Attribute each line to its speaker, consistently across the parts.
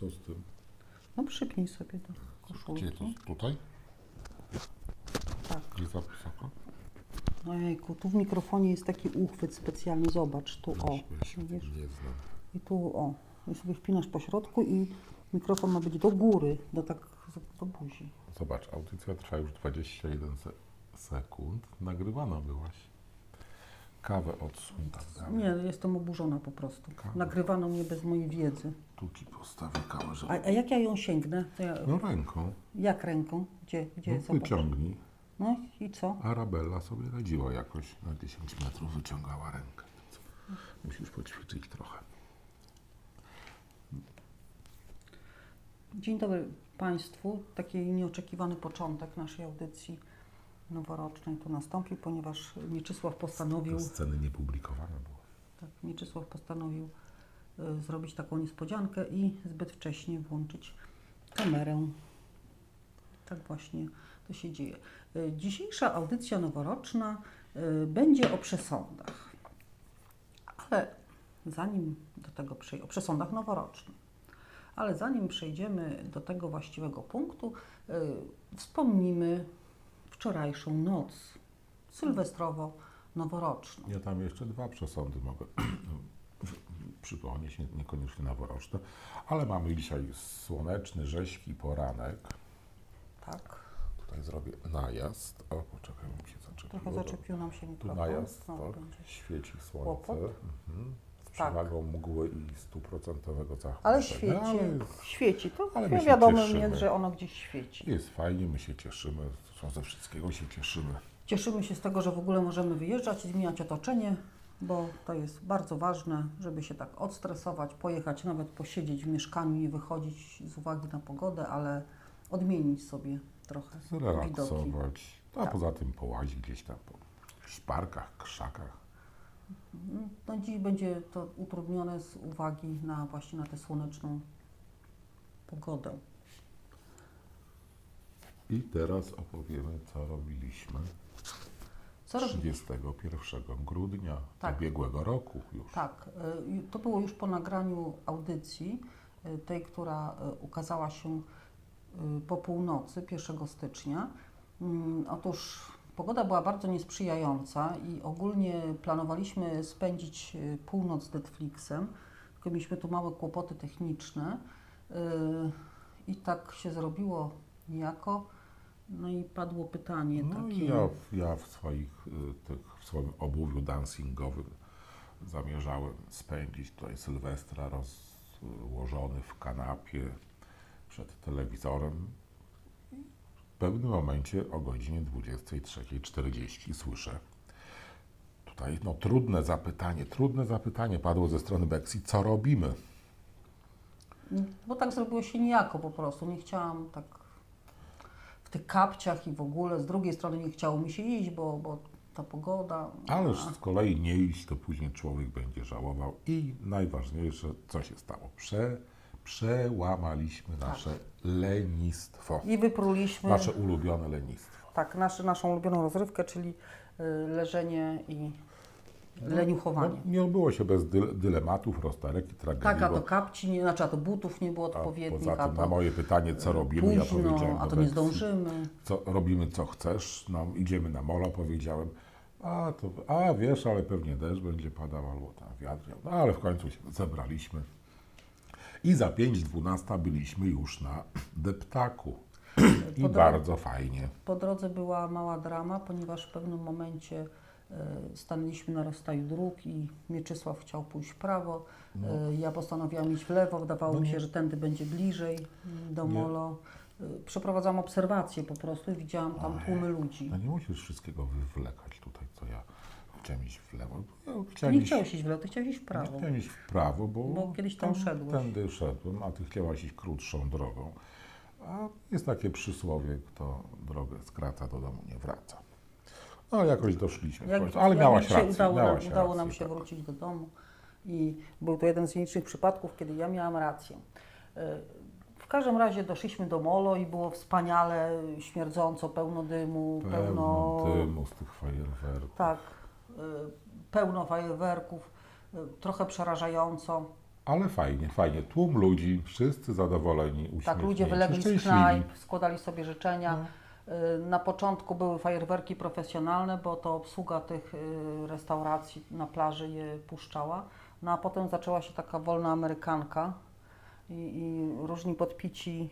Speaker 1: Co z tym?
Speaker 2: No przypnij sobie do koszulki.
Speaker 1: Gdzie to? Tutaj?
Speaker 2: Tak.
Speaker 1: Nie za wysoko?
Speaker 2: Ojejku, tu w mikrofonie jest taki uchwyt specjalny, zobacz, tu o, widzisz?
Speaker 1: nie znam.
Speaker 2: I tu o, i sobie wpinasz po środku i mikrofon ma być do góry, do tak, do buzi.
Speaker 1: Zobacz, audycja trwa już 21 se sekund. Nagrywana byłaś. Kawę odsuń tak.
Speaker 2: Nie, jestem oburzona po prostu. Nagrywano mnie bez mojej wiedzy.
Speaker 1: Tu ci postawię żeby...
Speaker 2: A, a jak ja ją sięgnę? To ja,
Speaker 1: No ręką.
Speaker 2: jak ręką? Gdzie? Gdzie?
Speaker 1: No,
Speaker 2: Zobacz.
Speaker 1: wyciągnij.
Speaker 2: No i co?
Speaker 1: Arabella sobie radziła jakoś. Na 10 metrów wyciągała rękę. Musisz poćwiczyć trochę.
Speaker 2: Dzień dobry Państwu. Taki nieoczekiwany początek naszej audycji noworocznej tu nastąpił, ponieważ Mieczysław postanowił,
Speaker 1: To sceny niepublikowane było.
Speaker 2: tak, Mieczysław postanowił y, zrobić taką niespodziankę i zbyt wcześnie włączyć kamerę. Tak właśnie to się dzieje. Y, Dzisiejsza audycja noworoczna y, będzie o przesądach. Ale zanim do tego przejdziemy, o przesądach noworocznych. Ale zanim przejdziemy do tego właściwego punktu, wspomnimy wczorajszą noc sylwestrowo-noworoczną.
Speaker 1: Ja tam jeszcze dwa przesądy mogę przypomnieć, nie- niekoniecznie noworoczne, ale mamy dzisiaj słoneczny, rześki poranek.
Speaker 2: Tak,
Speaker 1: Tutaj zrobię najazd. O, poczekaj, mi się zaczepiło.
Speaker 2: trochę zaczepił nam się
Speaker 1: Tu
Speaker 2: mikrofon.
Speaker 1: najazd,
Speaker 2: Znowu
Speaker 1: tak, świeci słońce. Mhm.
Speaker 2: Tak.
Speaker 1: przewagą mgły i stuprocentowego zachodu.
Speaker 2: Ale świeci,
Speaker 1: Ale
Speaker 2: świeci. To
Speaker 1: ale my
Speaker 2: wiadomo jest, że ono gdzieś świeci.
Speaker 1: jest fajnie, my się cieszymy. Zresztą ze wszystkiego się cieszymy.
Speaker 2: Cieszymy się z tego, że w ogóle możemy wyjeżdżać i zmieniać otoczenie, bo to jest bardzo ważne, żeby się tak odstresować, pojechać, nawet posiedzieć w mieszkaniu, nie wychodzić z uwagi na pogodę, ale odmienić sobie trochę widoki.
Speaker 1: Zrelaksować. A
Speaker 2: Tak.
Speaker 1: poza tym połazić gdzieś tam po jakichś parkach, krzakach.
Speaker 2: No dziś będzie to utrudnione z uwagi na właśnie na tę słoneczną pogodę.
Speaker 1: I teraz opowiemy, co robiliśmy
Speaker 2: Co robi?
Speaker 1: 31 grudnia
Speaker 2: Tak.
Speaker 1: ubiegłego roku już.
Speaker 2: Tak, y, to było już po nagraniu audycji, y, tej, która y, ukazała się po północy 1 stycznia. Mm, Otóż pogoda była bardzo niesprzyjająca i ogólnie planowaliśmy spędzić y, północ z Netflixem, tylko mieliśmy tu małe kłopoty techniczne y, i tak się zrobiło niejako. No i padło pytanie
Speaker 1: No
Speaker 2: takie.
Speaker 1: ja, w- ja w, swoich, y, tych, w swoim obuwiu dancingowym zamierzałem spędzić tutaj Sylwestra rozłożony w kanapie przed telewizorem. Pewnym momencie o godzinie 23.40 słyszę tutaj no, trudne zapytanie, trudne zapytanie padło ze strony Beksy, co robimy?
Speaker 2: Bo tak zrobiło się niejako po prostu. Nie chciałam tak w tych kapciach i w ogóle. Z drugiej strony nie chciało mi się iść, bo, bo ta pogoda.
Speaker 1: Ależ z kolei nie iść, to później człowiek będzie żałował. I najważniejsze, co się stało? Prze, przełamaliśmy nasze lenistwo.
Speaker 2: I wypruliśmy
Speaker 1: Nasze ulubione lenistwo.
Speaker 2: tak, nasze, naszą ulubioną rozrywkę, czyli y, leżenie i leniuchowanie.
Speaker 1: No, nie odbyło się bez dy, dylematów, rozterek i tragedii.
Speaker 2: tak, a to kapci, nie, znaczy a to butów nie było odpowiednich,
Speaker 1: poza
Speaker 2: a
Speaker 1: tym na moje pytanie, co robimy, ja
Speaker 2: późno,
Speaker 1: powiedziałem,
Speaker 2: a to nie
Speaker 1: Beksy,
Speaker 2: zdążymy.
Speaker 1: co robimy co chcesz, no, idziemy na mola, powiedziałem, a, to, a wiesz, ale pewnie deszcz będzie padał albo tam wiatr, no, ale w końcu się zebraliśmy i za 5.12 byliśmy już na deptaku i bardzo fajnie.
Speaker 2: Po drodze była mała drama, ponieważ w pewnym momencie e, stanęliśmy na rozstaju dróg i Mieczysław chciał pójść w prawo. E, Ja postanowiłam iść w lewo, wydawało
Speaker 1: No
Speaker 2: mi się, że tędy będzie bliżej do
Speaker 1: Nie.
Speaker 2: molo. E, Przeprowadzałam obserwację po prostu i widziałam tam tłumy ludzi.
Speaker 1: No nie musisz wszystkiego wywlekać tutaj, co ja chciałem iść w lewo. Ja chciałem
Speaker 2: Nie
Speaker 1: iść,
Speaker 2: chciałeś iść w lewo, ty chciałeś iść w prawo.
Speaker 1: chciałem iść w prawo, bo,
Speaker 2: Bo kiedyś tam szedłeś.
Speaker 1: Tędy szedłem, a ty chciałaś iść krótszą drogą. A jest takie przysłowie, kto drogę skraca, do domu nie wraca. No jakoś doszliśmy w
Speaker 2: Jak-
Speaker 1: końcu, ale
Speaker 2: jak
Speaker 1: miałaś
Speaker 2: dzisiaj
Speaker 1: rację.
Speaker 2: Udało, nam,
Speaker 1: miałaś
Speaker 2: udało
Speaker 1: rację,
Speaker 2: nam się
Speaker 1: tak.
Speaker 2: wrócić do domu i był to jeden z nielicznych przypadków, kiedy ja miałam rację. E, W każdym razie doszliśmy do molo i było wspaniale, śmierdząco, pełno dymu,
Speaker 1: Pełno
Speaker 2: pełno,
Speaker 1: dymu z tych fajerwerków.
Speaker 2: tak, pełno fajerwerków, e, trochę przerażająco.
Speaker 1: Ale fajnie, fajnie. Tłum ludzi, wszyscy zadowoleni, uśmiechnięci,
Speaker 2: Tak, ludzie wylegli z knajp, składali sobie życzenia.
Speaker 1: No.
Speaker 2: Y, Na początku były fajerwerki profesjonalne, bo to obsługa tych y, restauracji na plaży je puszczała. No a potem zaczęła się taka wolna amerykanka i, i różni podpici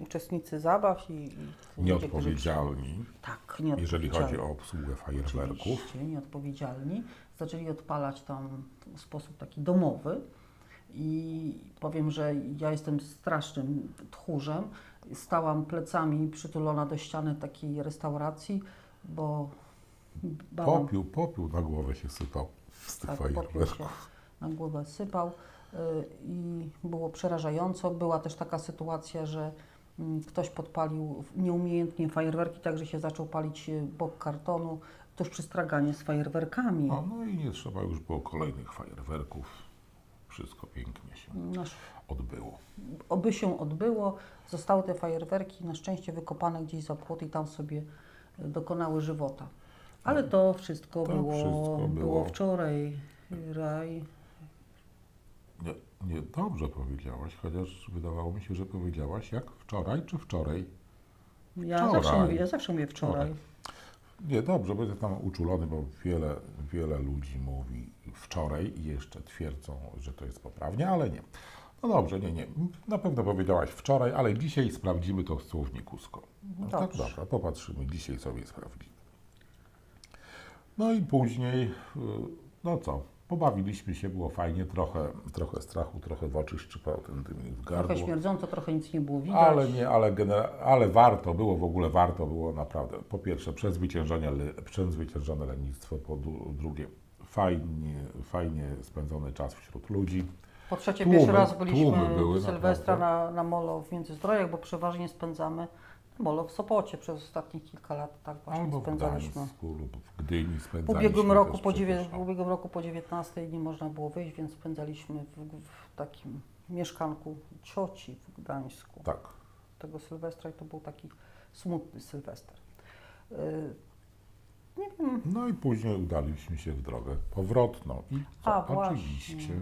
Speaker 2: uczestnicy zabaw i, i
Speaker 1: Nieodpowiedzialni,
Speaker 2: Tak, nieodpowiedzialni.
Speaker 1: jeżeli chodzi o obsługę fajerwerków.
Speaker 2: Oczywiście, nieodpowiedzialni. Zaczęli odpalać tam w sposób taki domowy. I powiem, że ja jestem strasznym tchórzem. Stałam plecami przytulona do ściany takiej restauracji, bo bałam,
Speaker 1: Popiół, popiół na głowę się sypał z tych
Speaker 2: tak,
Speaker 1: fajerwerków.
Speaker 2: na głowę sypał i było przerażająco. Była też taka sytuacja, że mm, ktoś podpalił nieumiejętnie fajerwerki, tak że się zaczął palić y, bok kartonu tuż przy straganie z fajerwerkami.
Speaker 1: No, no i nie trzeba już było kolejnych fajerwerków. Wszystko pięknie się
Speaker 2: Nasz
Speaker 1: odbyło.
Speaker 2: oby się odbyło. Zostały te fajerwerki na szczęście wykopane gdzieś za płot i tam sobie e, dokonały żywota. Ale to wszystko,
Speaker 1: To
Speaker 2: było,
Speaker 1: wszystko
Speaker 2: było
Speaker 1: było.
Speaker 2: wczoraj. Raj.
Speaker 1: Nie, nie dobrze powiedziałaś, chociaż wydawało mi się, że powiedziałaś jak wczoraj czy wczoraj.
Speaker 2: Ja
Speaker 1: Wczoraj.
Speaker 2: zawsze mówię, ja zawsze mówię wczoraj.
Speaker 1: Nie, dobrze, będę tam uczulony, bo wiele, wiele ludzi mówi wczoraj i jeszcze twierdzą, że to jest poprawnie, ale nie. No dobrze, nie, nie. Na pewno powiedziałaś wczoraj, ale dzisiaj sprawdzimy to w słowniku sko. No tak,
Speaker 2: Dobrze.
Speaker 1: dobra, popatrzymy, dzisiaj sobie sprawdzimy. No i później, y, no co, pobawiliśmy się, było fajnie, trochę, trochę strachu, trochę w oczy szczypał ten dym w gardło.
Speaker 2: Trochę śmierdząco, trochę nic nie było widać.
Speaker 1: Ale nie, ale, genera- ale warto było, w ogóle warto było naprawdę. Po pierwsze, przezwyciężenie, le- przezwyciężone lenistwo, po drugie, fajnie, fajnie spędzony czas wśród ludzi.
Speaker 2: Po trzecie,
Speaker 1: Tłumy-
Speaker 2: pierwszy raz byliśmy
Speaker 1: były,
Speaker 2: Sylwestra
Speaker 1: naprawdę.
Speaker 2: na, na molo w Międzyzdrojach, bo przeważnie spędzamy molo w Sopocie przez ostatnie kilka lat. Tak właśnie
Speaker 1: Albo w
Speaker 2: spędzaliśmy.
Speaker 1: Gdańsku lub w Gdyni
Speaker 2: W
Speaker 1: spędzaliśmy
Speaker 2: ubiegłym, roku po dziewię- w ubiegłym roku po 19 nie można było wyjść, więc spędzaliśmy w, w takim mieszkanku cioci w Gdańsku
Speaker 1: Tak.
Speaker 2: tego Sylwestra i to był taki smutny Sylwester. Y, Nie wiem,
Speaker 1: No i później udaliśmy się w drogę powrotną. I co?
Speaker 2: A,
Speaker 1: oczywiście
Speaker 2: właśnie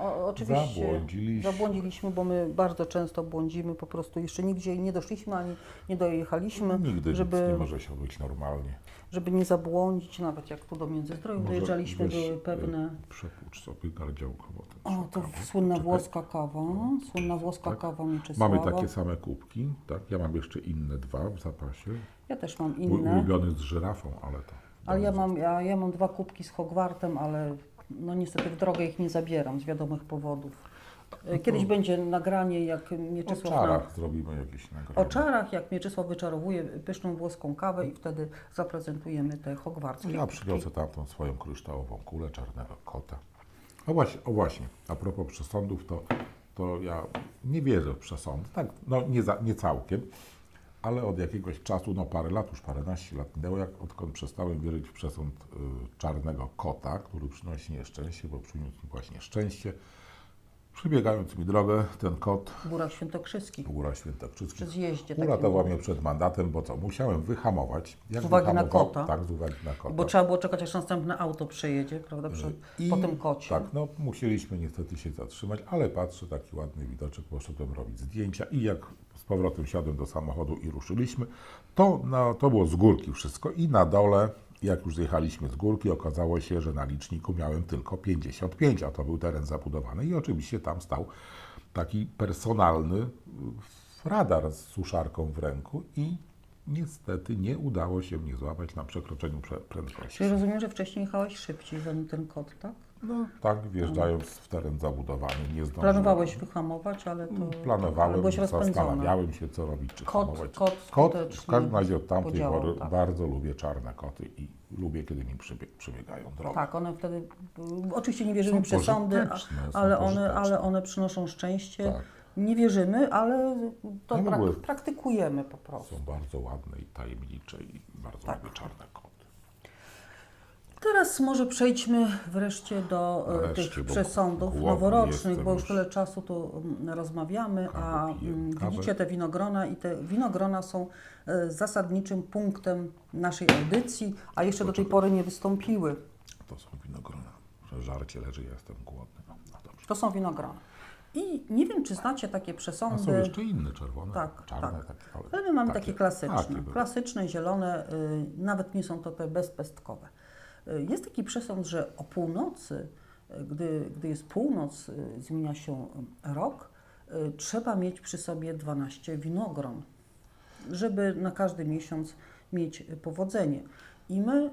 Speaker 2: o, oczywiście
Speaker 1: Zabłądziliśmy.
Speaker 2: zabłądziliśmy, bo my bardzo często błądzimy, po prostu jeszcze nigdzie nie doszliśmy ani nie dojechaliśmy,
Speaker 1: nigdy
Speaker 2: żeby,
Speaker 1: nic nie może się odbyć normalnie.
Speaker 2: żeby nie zabłądzić, nawet jak tu do Międzyzdrojów
Speaker 1: Może
Speaker 2: dojeżdżaliśmy, były pewne...
Speaker 1: Przepłucz sobie ten
Speaker 2: O, to
Speaker 1: czekamy.
Speaker 2: słynna
Speaker 1: Czekaj.
Speaker 2: włoska kawa, słynna włoska
Speaker 1: Tak.
Speaker 2: kawa Mieczysława.
Speaker 1: Mamy takie same kubki, tak? Ja mam jeszcze inne dwa w zapasie.
Speaker 2: Ja też mam
Speaker 1: Mój
Speaker 2: inne,
Speaker 1: ulubiony z żyrafą, ale to.
Speaker 2: ale ja mam, ja, ja mam dwa kubki z Hogwartem, ale no niestety w drogę ich nie zabieram z wiadomych powodów. Kiedyś będzie nagranie, jak
Speaker 1: O
Speaker 2: Mieczysław nam,
Speaker 1: czarach zrobimy jakieś nagranie.
Speaker 2: o czarach, jak Mieczysław wyczarowuje pyszną włoską kawę i wtedy zaprezentujemy te hogwartskie
Speaker 1: Ja
Speaker 2: kubki.
Speaker 1: przyniosę tamtą swoją kryształową kulę czarnego kota. O właśnie, o właśnie, a propos przesądów, to, to ja nie wierzę w przesądy. Tak, no nie, za, nie całkiem, ale od jakiegoś czasu, no parę lat, już paręnaście lat minęło, jak odkąd przestałem wierzyć w przesąd y, czarnego kota, który przynosi nieszczęście, bo przyniósł mi właśnie szczęście. Przebiegając mi drogę, ten kot
Speaker 2: W Górach Świętokrzyskich,
Speaker 1: Góra Świętokrzyskich
Speaker 2: przy zjeździe
Speaker 1: uratował mnie przed mandatem, bo co, musiałem wyhamować. Jak
Speaker 2: Z uwagi na kota?
Speaker 1: Tak, z uwagi na kota.
Speaker 2: Bo trzeba było czekać, aż następne auto przejedzie, prawda,
Speaker 1: I
Speaker 2: po tym kocie.
Speaker 1: Tak, no musieliśmy niestety się zatrzymać, ale patrzę, taki ładny widoczek, poszedłem robić zdjęcia i jak z powrotem siadłem do samochodu i ruszyliśmy, to, no, to było z górki wszystko i na dole, jak już zjechaliśmy z górki, okazało się, że na liczniku miałem tylko 55, a to był teren zabudowany i oczywiście tam stał taki personalny radar z suszarką w ręku i niestety nie udało się mnie złapać na przekroczeniu prze- prędkości.
Speaker 2: Czyli rozumiem, że wcześniej jechałeś szybciej za ten kot, tak?
Speaker 1: No tak, wjeżdżając w teren zabudowany, nie zdążyłem.
Speaker 2: Planowałeś wyhamować, ale to...
Speaker 1: Planowałem,
Speaker 2: byłeś
Speaker 1: zastanawiałem się, co robić, czy
Speaker 2: Kot-
Speaker 1: hamować.
Speaker 2: kot
Speaker 1: kot w każdym razie od tamtej
Speaker 2: podziałał,
Speaker 1: pory
Speaker 2: tak.
Speaker 1: bardzo lubię czarne koty i lubię, kiedy mi przybie- przebiegają drogę.
Speaker 2: Tak, one wtedy, y, oczywiście nie wierzymy
Speaker 1: Są
Speaker 2: w przesądy, ale one, ale one przynoszą szczęście.
Speaker 1: Tak.
Speaker 2: Nie wierzymy, ale to
Speaker 1: No
Speaker 2: prak- praktykujemy po prostu.
Speaker 1: Są bardzo ładne i tajemnicze i bardzo
Speaker 2: Tak.
Speaker 1: lubię czarne koty.
Speaker 2: Teraz może przejdźmy wreszcie do e,
Speaker 1: Wreszcie,
Speaker 2: tych
Speaker 1: bo
Speaker 2: przesądów
Speaker 1: głodny
Speaker 2: noworocznych,
Speaker 1: jestem
Speaker 2: bo już
Speaker 1: już.
Speaker 2: tyle czasu tu mm, rozmawiamy,
Speaker 1: Kawę
Speaker 2: a
Speaker 1: piję,
Speaker 2: mm,
Speaker 1: kawę.
Speaker 2: widzicie te winogrona i te winogrona są e, zasadniczym punktem naszej audycji, a jeszcze do tej pory nie wystąpiły.
Speaker 1: To są winogrona, że żarcie leży, ja jestem głodny. No, no dobrze.
Speaker 2: To są winogrona. I nie wiem, czy znacie takie
Speaker 1: A są
Speaker 2: przesądy.
Speaker 1: jeszcze inne czerwone,
Speaker 2: Tak,
Speaker 1: czarne,
Speaker 2: tak.
Speaker 1: takie,
Speaker 2: Ale my mamy
Speaker 1: takie-
Speaker 2: takie klasyczne.
Speaker 1: takie były.
Speaker 2: klasyczne, zielone, y, nawet nie są to te bezpestkowe. Y, Jest taki przesąd, że o północy, y, gdy, gdy jest północ, y, zmienia się rok, trzeba mieć przy sobie 12 winogron, żeby na każdy miesiąc mieć powodzenie. I my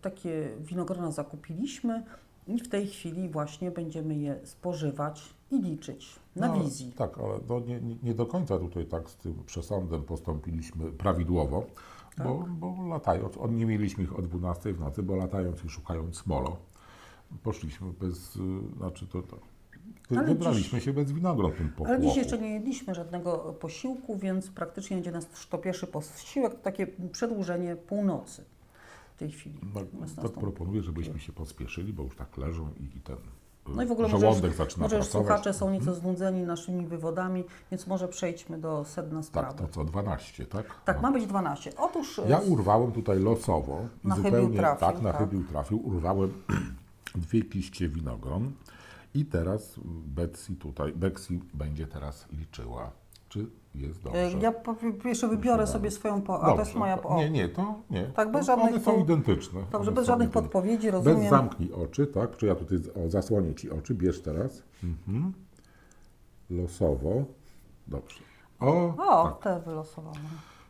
Speaker 2: takie winogrona zakupiliśmy i w tej chwili właśnie będziemy je spożywać i liczyć na
Speaker 1: No,
Speaker 2: wizji.
Speaker 1: Tak, ale nie, nie- do końca tutaj tak z tym przesądem postąpiliśmy prawidłowo,
Speaker 2: Tak.
Speaker 1: bo latając, on, nie mieliśmy ich o 12 w nocy, bo latając i szukając smolo, poszliśmy bez, y, znaczy to, to
Speaker 2: Ale
Speaker 1: wybraliśmy się bez winogron tym
Speaker 2: Ale dziś jeszcze nie jedliśmy żadnego posiłku, więc praktycznie będzie nas to pierwszy posiłek, to takie przedłużenie północy w tej chwili.
Speaker 1: No,
Speaker 2: nastąpi.
Speaker 1: proponuję, żebyśmy się pospieszyli, bo już tak leżą i, i ten
Speaker 2: No i w ogóle może
Speaker 1: żołądek zaczyna
Speaker 2: może już słuchacze są nieco znudzeni naszymi wywodami, więc może przejdźmy do sedna
Speaker 1: Tak,
Speaker 2: sprawy.
Speaker 1: to co, 12, tak?
Speaker 2: Tak,
Speaker 1: No.
Speaker 2: ma być 12. Otóż e,
Speaker 1: Ja urwałem tutaj losowo i
Speaker 2: Na chybił
Speaker 1: zupełnie
Speaker 2: trafił,
Speaker 1: tak, na
Speaker 2: tak.
Speaker 1: chybił trafił. Urwałem dwie kiście winogron i teraz Betsy tutaj, Betsy będzie teraz liczyła, czy jest
Speaker 2: e,
Speaker 1: dobrze.
Speaker 2: ja po, jeszcze wybiorę sobie swoją po, a to jest moja po.
Speaker 1: Nie, nie, to nie.
Speaker 2: Tak, bez
Speaker 1: To
Speaker 2: żadnych
Speaker 1: One są identyczne.
Speaker 2: Dobrze,
Speaker 1: One
Speaker 2: bez żadnych
Speaker 1: identyczne.
Speaker 2: podpowiedzi,
Speaker 1: Bez
Speaker 2: rozumiem.
Speaker 1: zamknij oczy, tak? Czy ja tutaj o, zasłonię Ci oczy, bierz teraz. Mhm. Losowo. Dobrze. O,
Speaker 2: O,
Speaker 1: tak.
Speaker 2: te wylosowałam.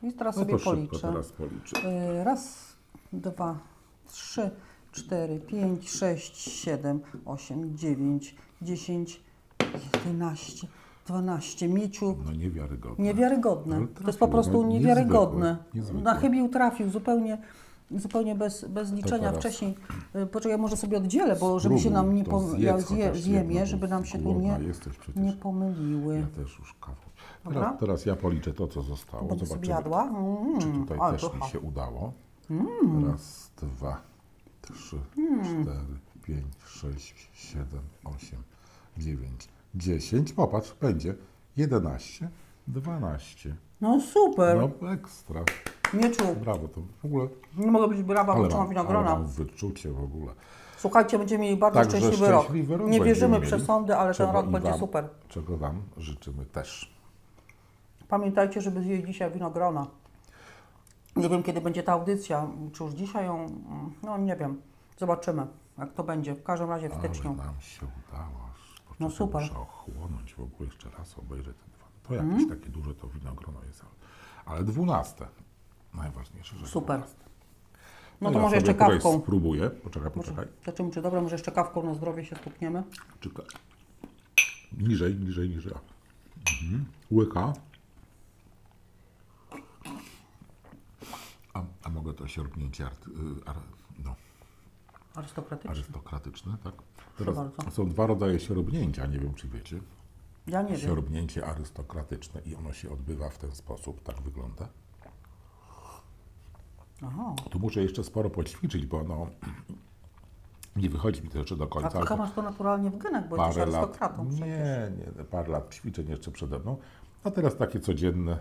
Speaker 2: I teraz
Speaker 1: No
Speaker 2: sobie policzę.
Speaker 1: teraz policzę.
Speaker 2: Y, Raz, dwa, trzy, cztery, pięć, sześć, siedem, osiem, dziewięć, dziesięć, jedenaście, dwanaście. Mieciu,
Speaker 1: No niewiarygodne.
Speaker 2: niewiarygodne. To jest po prostu
Speaker 3: no,
Speaker 1: niezwykłe,
Speaker 2: niewiarygodne.
Speaker 1: niezwykłe.
Speaker 2: Na chybił trafił zupełnie, zupełnie bez, bez liczenia wcześniej. Y, Poczekaj, może sobie oddzielę, bo żeby się nam nie ja zje, żeby nam się tu nie, nie pomyliły.
Speaker 1: Ja też już.
Speaker 2: Dobra.
Speaker 1: Teraz, teraz ja policzę to, co zostało.
Speaker 2: Będę sobie
Speaker 1: Zobaczymy,
Speaker 2: jadła. Mm,
Speaker 1: czy tutaj
Speaker 2: ale
Speaker 1: też mi się udało. Raz, dwa, trzy,
Speaker 2: Mm.
Speaker 1: cztery, pięć, sześć, siedem, osiem, dziewięć, dziesięć. Popatrz, będzie jedenaście, dwanaście.
Speaker 2: No super,
Speaker 1: No ekstra.
Speaker 2: Mieczu,
Speaker 1: Brawo, to w ogóle.
Speaker 2: nie mogę być brawa, bo
Speaker 1: Ale
Speaker 2: trzymam
Speaker 1: mam, ale
Speaker 2: winogrona.
Speaker 1: mam wyczucie w ogóle.
Speaker 2: Słuchajcie, będziemy mieli bardzo
Speaker 1: Także
Speaker 2: szczęśliwy rok.
Speaker 1: szczęśliwy rok
Speaker 2: Nie wierzymy
Speaker 1: mieli.
Speaker 2: przesądy, ale ten rok będzie
Speaker 1: wam-
Speaker 2: super.
Speaker 1: Czego Wam życzymy też.
Speaker 2: Pamiętajcie, żeby zjeść dzisiaj winogrona. Nie wiem, kiedy będzie ta audycja, czy już dzisiaj ją, no nie wiem. Zobaczymy, jak to będzie. W każdym razie w
Speaker 1: Ale
Speaker 2: styczniu.
Speaker 1: nam się udało.
Speaker 2: No super.
Speaker 1: Muszę ochłonąć w ogóle jeszcze raz, obejrzeć ten dwa. To jakieś takie duże to winogrono jest, ale, dwunaste. Najważniejsze, że
Speaker 2: Super.
Speaker 1: dwunaste.
Speaker 2: No to
Speaker 1: ja
Speaker 2: może
Speaker 1: sobie
Speaker 2: jeszcze kawką.
Speaker 1: spróbuję. Poczekaj, poczekaj.
Speaker 2: Zobaczymy, czy dobra, może jeszcze kawką na zdrowie się stukniemy.
Speaker 1: Czekaj. Niżej, niżej, niżej. Mhm. Łyka. A, a mogę to siorbnięcie art, y, ar, no,
Speaker 2: Arystokratyczny.
Speaker 1: arystokratyczne, tak? Teraz
Speaker 2: bardzo.
Speaker 1: są dwa rodzaje siorbnięcia, nie wiem czy wiecie.
Speaker 2: Ja nie wiem.
Speaker 1: Siorbnięcie arystokratyczne i ono się odbywa w ten sposób, tak wygląda.
Speaker 2: Aha.
Speaker 1: Tu muszę jeszcze sporo poćwiczyć, bo ono nie wychodzi mi to jeszcze do
Speaker 2: A
Speaker 1: końca.
Speaker 2: ty
Speaker 1: ale
Speaker 2: chyba
Speaker 1: to
Speaker 2: masz to naturalnie w genach, bo jesteś
Speaker 1: lat,
Speaker 2: arystokratą przecież.
Speaker 1: nie, nie, parę lat ćwiczeń jeszcze przede mną. A teraz takie codzienne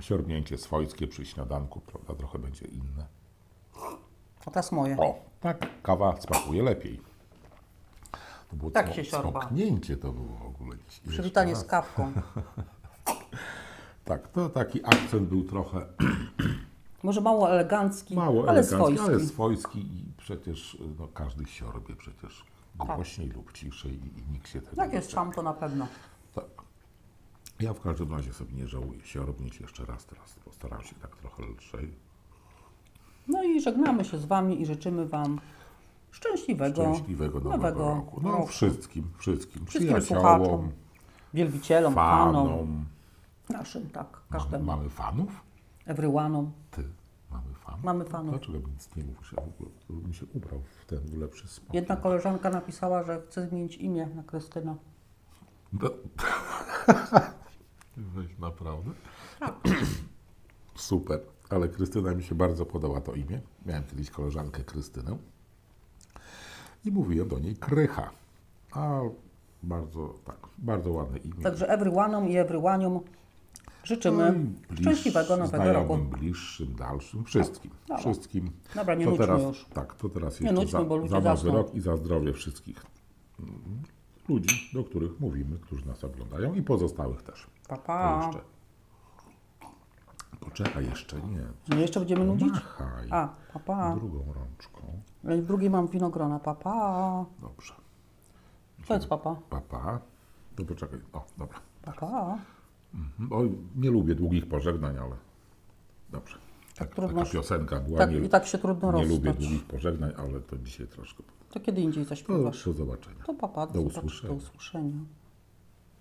Speaker 1: siorbnięcie swojskie przy śniadanku, prawda, trochę będzie inne.
Speaker 2: A teraz moje.
Speaker 1: O, tak, kawa smakuje lepiej. To było
Speaker 2: Tak się siorba.
Speaker 1: Smoknięcie to było w ogóle. dziś.
Speaker 2: Przywitanie z kawką.
Speaker 1: Tak, to taki akcent był trochę
Speaker 2: Może mało elegancki,
Speaker 1: Mało
Speaker 2: ale
Speaker 1: elegancki,
Speaker 2: swojski.
Speaker 1: ale swojski i przecież no, każdy siorbie przecież
Speaker 2: Tak.
Speaker 1: głośniej lub ciszej i, i nikt się tego nie
Speaker 2: jest szam, to na pewno.
Speaker 1: Tak. Ja w każdym razie sobie nie żałuję siorbnić jeszcze raz teraz. Postaram się tak trochę lżej.
Speaker 2: No i żegnamy się z Wami i życzymy Wam szczęśliwego,
Speaker 1: Szczęśliwego nowego, roku. No
Speaker 2: roku.
Speaker 1: wszystkim, wszystkim.
Speaker 2: Wszystkim
Speaker 1: Przyjaciołom,
Speaker 2: słuchaczom, wielbicielom, panom,
Speaker 1: fanom.
Speaker 2: naszym, tak,
Speaker 1: Mamy,
Speaker 2: każdemu,
Speaker 1: mamy fanów?
Speaker 2: everyone'om.
Speaker 1: Ty, mamy fanów?
Speaker 2: Mamy fanów.
Speaker 1: Dlaczego nic nie mówisz? Ja w ogóle bym się ubrał w ten lepszy sposób.
Speaker 2: Jedna koleżanka napisała, że chce zmienić imię na Krystyna.
Speaker 1: No. Weź naprawdę?
Speaker 2: Tak.
Speaker 1: Super, ale Krystyna mi się bardzo podoba to imię. Miałem kiedyś koleżankę Krystynę i mówiłem do niej Krycha. A bardzo, tak, bardzo ładne imię.
Speaker 2: Także everyone'om i everyone'om życzymy
Speaker 1: No bliż-
Speaker 2: szczęśliwego nowego roku.
Speaker 1: bliższym, dalszym, wszystkim.
Speaker 2: Dobra.
Speaker 1: Wszystkim.
Speaker 2: Dobra, nie
Speaker 1: to
Speaker 2: nudźmy
Speaker 1: teraz,
Speaker 2: już.
Speaker 1: Tak, to teraz
Speaker 2: Nie
Speaker 1: jeszcze
Speaker 2: nudźmy,
Speaker 1: za,
Speaker 2: bo ludzie
Speaker 1: za nowy
Speaker 2: zasną.
Speaker 1: rok i za zdrowie wszystkich. Mm, ludzi, do których mówimy, którzy nas oglądają i pozostałych też.
Speaker 2: Pa, pa.
Speaker 1: Poczekaj, jeszcze nie.
Speaker 2: No jeszcze będziemy nudzić?
Speaker 1: Machaj
Speaker 2: A, pa, pa.
Speaker 1: drugą rączką.
Speaker 2: Ale w drugiej mam winogrona. Pa, pa.
Speaker 1: Dobrze.
Speaker 2: Powiedz papa.
Speaker 1: Papa. To poczekaj. O, dobra.
Speaker 2: Pa, pa.
Speaker 1: Mhm. Oj, nie lubię długich pożegnań, ale dobrze. Tak,
Speaker 2: trudno
Speaker 1: taka piosenka była.
Speaker 2: Tak,
Speaker 1: nie,
Speaker 2: i tak się trudno
Speaker 1: nie lubię
Speaker 2: rozstać.
Speaker 1: długich pożegnań, ale to dzisiaj troszkę.
Speaker 2: To kiedy indziej
Speaker 1: Do,
Speaker 2: zaśpiewasz.
Speaker 1: do zobaczenia.
Speaker 2: To papa,
Speaker 1: Do
Speaker 2: zobacz,
Speaker 1: usłyszenia.
Speaker 2: Do usłyszenia.